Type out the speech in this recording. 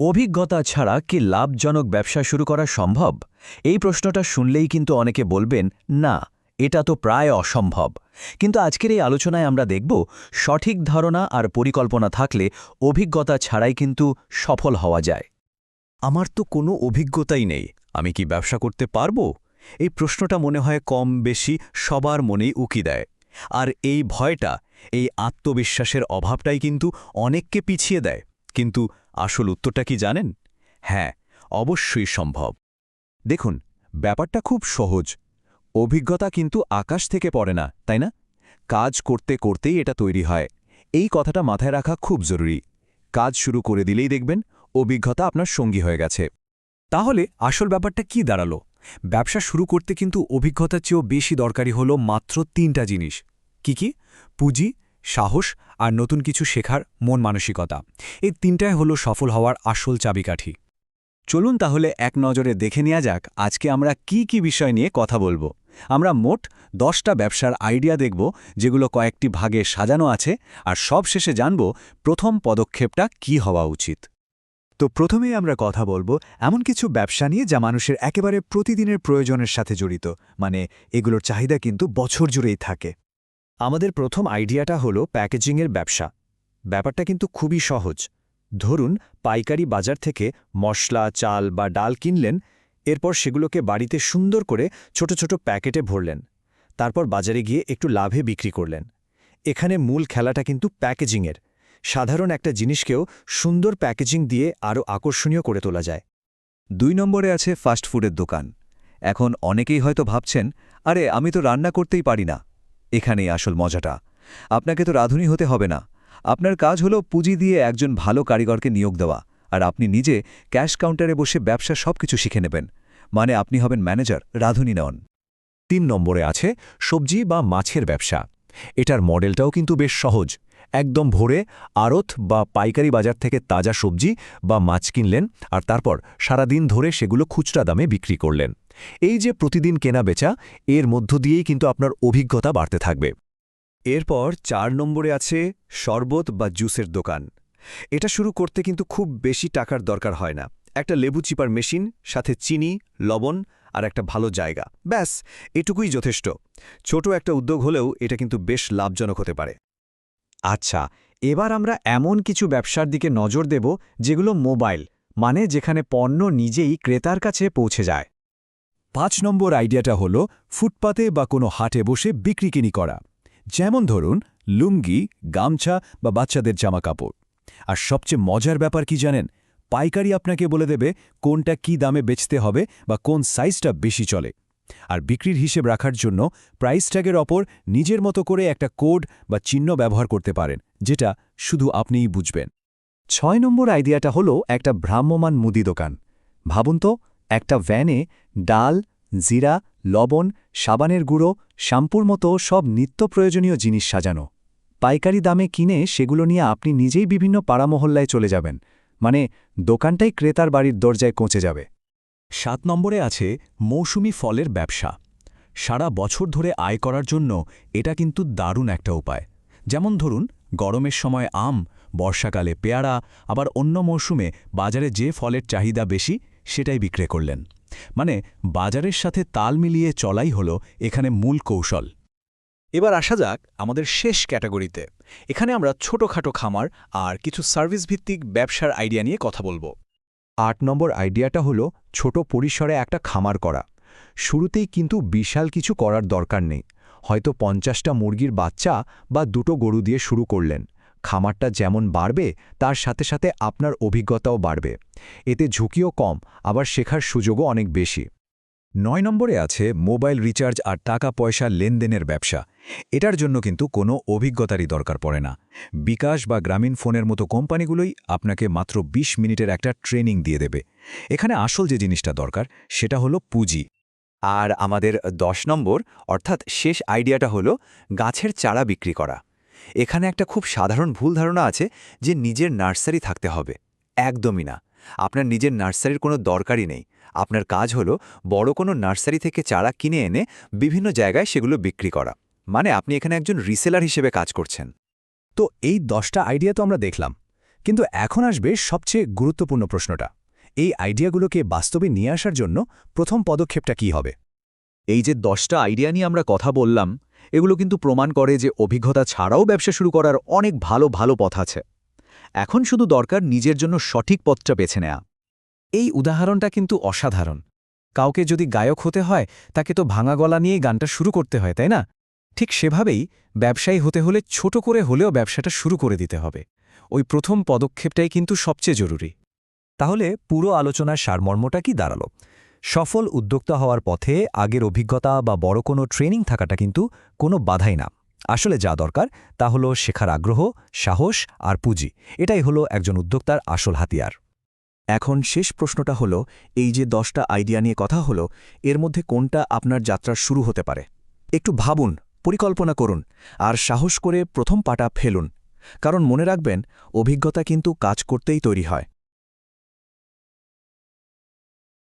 অভিজ্ঞতা ছাড়া কি লাভজনক ব্যবসা শুরু করা সম্ভব? এই প্রশ্নটা শুনলেই কিন্তু অনেকে বলবেন, না, এটা তো প্রায় অসম্ভব। কিন্তু আজকের এই আলোচনায় আমরা দেখব, সঠিক ধারণা আর পরিকল্পনা থাকলে অভিজ্ঞতা ছাড়াই কিন্তু সফল হওয়া যায়। আমার তো কোনো অভিজ্ঞতাই নেই, আমি কি ব্যবসা করতে পারব? এই প্রশ্নটা মনে হয় কম বেশি সবার মনেই উকি দেয়। আর এই ভয়টা, এই আত্মবিশ্বাসের অভাবটাই কিন্তু অনেককে পিছিয়ে দেয়। কিন্তু আসল উত্তরটা কি জানেন? হ্যাঁ অবশ্যই সম্ভব। দেখুন, ব্যাপারটা খুব সহজ। অভিজ্ঞতা কিন্তু আকাশ থেকে পড়ে না, তাই না? কাজ করতে করতেই এটা তৈরি হয়। এই কথাটা মাথায় রাখা খুব জরুরি। কাজ শুরু করে দিলেই দেখবেন অভিজ্ঞতা আপনার সঙ্গী হয়ে গেছে। তাহলে আসল ব্যাপারটা কি দাঁড়াল? ব্যবসা শুরু করতে কিন্তু অভিজ্ঞতার চেয়েও বেশি দরকারি হলো মাত্র তিনটা জিনিস। কি কি? পুঁজি সাহস আর নতুন কিছু শেখার মন মানসিকতা। এই তিনটাই হলো সফল হওয়ার আসল চাবিকাঠি। চলুন তাহলে এক নজরে দেখে নেওয়া যাক আজকে আমরা কি কি বিষয় নিয়ে কথা বলব। আমরা মোট দশটা ব্যবসার আইডিয়া দেখব, যেগুলো কয়েকটি ভাগে সাজানো আছে, আর সব শেষে জানব প্রথম পদক্ষেপটা কি হওয়া উচিত। তো প্রথমেই আমরা কথা বলব এমন কিছু ব্যবসা নিয়ে যা মানুষের একেবারে প্রতিদিনের প্রয়োজনের সাথে জড়িত মানে এগুলোর চাহিদা কিন্তু বছর জুড়েই থাকে। আমাদের প্রথম আইডিয়াটা হলো প্যাকেজিংয়ের ব্যবসা। ব্যাপারটা কিন্তু খুবই সহজ। ধরুন, পাইকারি বাজার থেকে মশলা, চাল বা ডাল কিনলেন, এরপর সেগুলোকে বাড়িতে সুন্দর করে ছোট ছোট প্যাকেটে ভরলেন। তারপর বাজারে গিয়ে একটু লাভে বিক্রি করলেন। এখানে মূল খেলাটা কিন্তু প্যাকেজিংয়ের। সাধারণ একটা জিনিসকেও সুন্দর প্যাকেজিং দিয়ে আরও আকর্ষণীয় করে তোলা যায়। দুই নম্বরে আছে ফাস্টফুডের দোকান। এখন অনেকেই হয়তো ভাবছেন, আরে, আমি তো রান্না করতেই পারি না। এখানেই আসল মজাটা। আপনাকে তো রাঁধুনি হতে হবে না। আপনার কাজ হলো পুঁজি দিয়ে একজন ভালো কারিগরকে নিয়োগ দেওয়া, আর আপনি নিজে ক্যাশ কাউন্টারে বসে ব্যবসা সব কিছু শিখে নেবেন। মানে আপনি হবেন ম্যানেজার, রাঁধুনি নন। তিন নম্বরে আছে সবজি বা মাছের ব্যবসা। এটার মডেলটাও কিন্তু বেশ সহজ। একদম ভোরে আড়ত বা পাইকারি বাজার থেকে তাজা সবজি বা মাছ কিনলেন আর তারপর সারাদিন ধরে সেগুলো খুচরা দামে বিক্রি করলেন। এই যে প্রতিদিন কেনা বেচা, এর মধ্য দিয়েই কিন্তু আপনার অভিজ্ঞতা বাড়তে থাকবে। এরপর চার নম্বরে আছে শরবত বা জুসের দোকান। এটা শুরু করতে কিন্তু খুব বেশি টাকার দরকার হয় না। একটা লেবু চিপার মেশিন, সাথে চিনি, লবণ আর একটা ভালো জায়গা। ব্যাস, এটুকুই যথেষ্ট। ছোট একটা উদ্যোগ হলেও এটা কিন্তু বেশ লাভজনক হতে পারে। আচ্ছা এবার আমরা এমন কিছু ব্যবসার দিকে নজর দেব যেগুলো মোবাইল মানে যেখানে পণ্য নিজেই ক্রেতার কাছে পৌঁছে যায়। পাঁচ নম্বর আইডিয়াটা হল ফুটপাতে বা কোনো হাটে বসে বিক্রি কিনি করা। যেমন ধরুন, লুঙ্গি, গামছা বা বাচ্চাদের জামাকাপড়। আর সবচেয়ে মজার ব্যাপার কি জানেন? পাইকারি আপনাকে বলে দেবে কোনটা কি দামে বেচতে হবে বা কোন সাইজটা বেশি চলে। আর বিক্রির হিসেব রাখার জন্য প্রাইস ট্যাগের ওপর নিজের মতো করে একটা কোড বা চিহ্ন ব্যবহার করতে পারেন, যেটা শুধু আপনিই বুঝবেন। ছয় নম্বর আইডিয়াটা হলো একটা ভ্রাম্যমান মুদি দোকান। ভাবুন তো, একটা ভ্যানে ডাল, জিরা, লবণ, সাবানের গুঁড়ো, শ্যাম্পুর মতো সব নিত্য প্রয়োজনীয় জিনিস সাজানো। পাইকারি দামে কিনে সেগুলো নিয়ে আপনি নিজেই বিভিন্ন পাড়ামহল্লায় চলে যাবেন। মানে দোকানটাই ক্রেতার বাড়ির দরজায় পৌঁছে যাবে। সাত নম্বরে আছে মৌসুমি ফলের ব্যবসা। সারা বছর ধরে আয় করার জন্য এটা কিন্তু দারুণ একটা উপায়। যেমন ধরুন, গরমের সময় আম, বর্ষাকালে পেয়ারা, আবার অন্য মৌসুমে বাজারে যে ফলের চাহিদা বেশি, সেটাই বিক্রি করলেন। মানে বাজারের সাথে তাল মিলিয়ে চলাই হল এখানে মূল কৌশল। এবার আসা যাক আমাদের শেষ ক্যাটাগরিতে। এখানে আমরা ছোটখাটো খামার আর কিছু সার্ভিস ভিত্তিক ব্যবসার আইডিয়া নিয়ে কথা বলব। আট নম্বর আইডিয়াটা হলো ছোট পরিসরে একটা খামার করা। শুরুতেই কিন্তু বিশাল কিছু করার দরকার নেই। হয়তো পঞ্চাশটা মুরগির বাচ্চা বা দুটো গরু দিয়ে শুরু করলেন। খামারটা যেমন বাড়বে, তার সাথে সাথে আপনার অভিজ্ঞতাও বাড়বে। এতে ঝুঁকিও কম, আবার শেখার সুযোগও অনেক বেশি। নয় নম্বরে আছে মোবাইল রিচার্জ আর টাকা পয়সা লেনদেনের ব্যবসা। এটার জন্য কিন্তু কোনো অভিজ্ঞতারই দরকার পড়ে না। বিকাশ বা গ্রামীণ ফোনের মতো কোম্পানিগুলোই আপনাকে মাত্র ২০ মিনিটের একটা ট্রেনিং দিয়ে দেবে। এখানে আসল যে জিনিসটা দরকার, সেটা হলো পুঁজি। আর আমাদের দশ নম্বর, অর্থাৎ শেষ আইডিয়াটা হলো গাছের চারা বিক্রি করা। এখানে একটা খুব সাধারণ ভুল ধারণা আছে যে নিজের নার্সারি থাকতে হবে। একদমই না। আপনার নিজের নার্সারির কোনো দরকারই নেই। আপনার কাজ হলো বড় কোনো নার্সারি থেকে চারা কিনে এনে বিভিন্ন জায়গায় সেগুলো বিক্রি করা। মানে আপনি এখানে একজন রিসেলার হিসেবে কাজ করছেন। তো এই দশটা আইডিয়া তো আমরা দেখলাম। কিন্তু এখন আসবে সবচেয়ে গুরুত্বপূর্ণ প্রশ্নটা। এই আইডিয়াগুলোকে বাস্তবে নিয়ে আসার জন্য প্রথম পদক্ষেপটা কি হবে? এই যে দশটা আইডিয়া নিয়ে আমরা কথা বললাম, এগুলো কিন্তু প্রমাণ করে যে অভিজ্ঞতা ছাড়াও ব্যবসা শুরু করার অনেক ভালো ভালো পথ আছে। এখন শুধু দরকার নিজের জন্য সঠিক পথটা বেছে নেয়া। এই উদাহরণটা কিন্তু অসাধারণ। কাউকে যদি গায়ক হতে হয়, তাকে তো ভাঙা গলা নিয়েই গানটা শুরু করতে হয়, তাই না? ঠিক সেভাবেই ব্যবসায়ী হতে হলে ছোট করে হলেও ব্যবসাটা শুরু করে দিতে হবে। ওই প্রথম পদক্ষেপটাই কিন্তু সবচেয়ে জরুরি। তাহলে পুরো আলোচনার সারমর্মটা কি দাঁড়াল? সফল উদ্যোক্তা হওয়ার পথে আগের অভিজ্ঞতা বা বড় কোনো ট্রেনিং থাকাটা কিন্তু কোনো বাধাই না। আসলে যা দরকার তা হলো শেখার আগ্রহ, সাহস আর পুঁজি। এটাই হলো একজন উদ্যোক্তার আসল হাতিয়ার। এখন শেষ প্রশ্নটা হলো, এই যে দশটা আইডিয়া নিয়ে কথা হলো, এর মধ্যে কোনটা আপনার যাত্রা শুরু হতে পারে? একটু ভাবুন, পরিকল্পনা করুন, আর সাহস করে প্রথম পাটা ফেলুন। কারণ মনে রাখবেন, অভিজ্ঞতা কিন্তু কাজ করতেই তৈরি হয়।